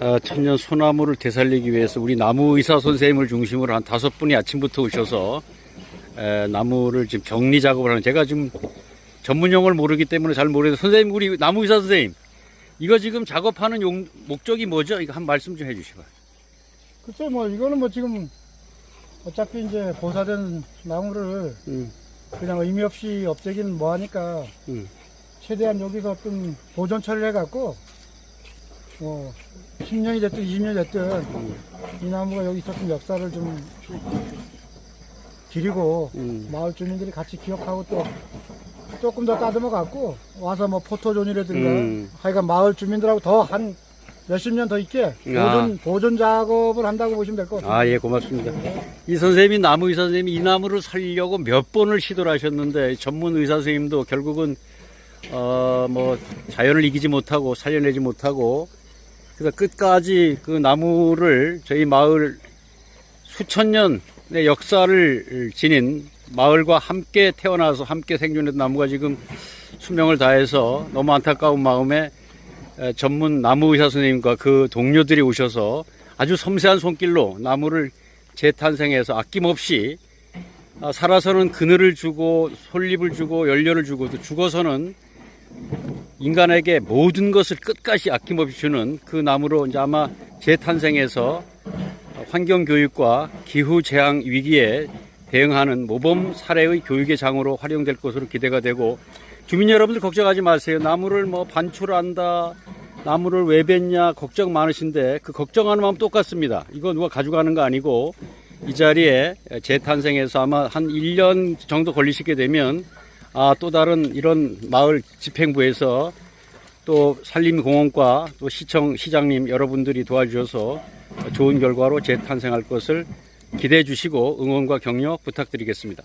어, 천년 소나무를 되살리기 위해서 우리 나무 의사 선생님을 중심으로 한 다섯 분이 아침부터 오셔서 에, 나무를 지금 정리 작업을 하는 제가 지금 전문 용어를 모르기 때문에 잘 모르는데 선생님 우리 나무 의사 선생님 이거 지금 작업하는 용, 목적이 뭐죠? 이거 한 말씀 좀 해주시고. 글쎄 뭐 이거는 뭐 지금 어차피 이제 보사된 나무를 음, 그냥 의미 없이 없애기는 뭐하니까 음. 최대한 여기서 어떤 보존 처리를 해갖고 뭐 10년이 됐든 20년이 됐든 이 나무가 여기 있었던 역사를 좀 기리고 음. 마을 주민들이 같이 기억하고 또 조금 더 따듬어 갖고 와서 뭐 포토존이라든가 음. 하여간 마을 주민들하고 더 한 몇십 년 더 있게 보존, 보존 작업을 한다고 보시면 될 것 같아요. 아, 예, 고맙습니다. 이 선생님이 나무 의사 선생님이 이 나무를 살리려고 몇 번을 시도를 하셨는데 전문 의사 선생님도 결국은 어, 뭐 자연을 이기지 못하고 살려내지 못하고 그래서 끝까지 그 나무를 저희 마을 수천 년의 역사를 지닌 마을과 함께 태어나서 함께 생존했던 나무가 지금 수명을 다해서 너무 안타까운 마음에 에, 전문 나무 의사 선생님과 그 동료들이 오셔서 아주 섬세한 손길로 나무를 재탄생해서 아낌없이 아, 살아서는 그늘을 주고 솔잎을 주고 연료를 주고 또 죽어서는 인간에게 모든 것을 끝까지 아낌없이 주는 그 나무로 이제 아마 재탄생해서 환경 교육과 기후 재앙 위기에 대응하는 모범 사례의 교육의 장으로 활용될 것으로 기대가 되고 주민 여러분들 걱정하지 마세요. 나무를 뭐 반출한다, 나무를 왜 뱉냐 걱정 많으신데 그 걱정하는 마음 똑같습니다. 이거 누가 가져가는 거 아니고 이 자리에 재탄생해서 아마 한 1년 정도 걸리시게 되면 아, 또 다른 이런 마을 집행부에서 또 산림공원과 또 시청 시장님 여러분들이 도와주셔서 좋은 결과로 재탄생할 것을 기대해 주시고 응원과 격려 부탁드리겠습니다.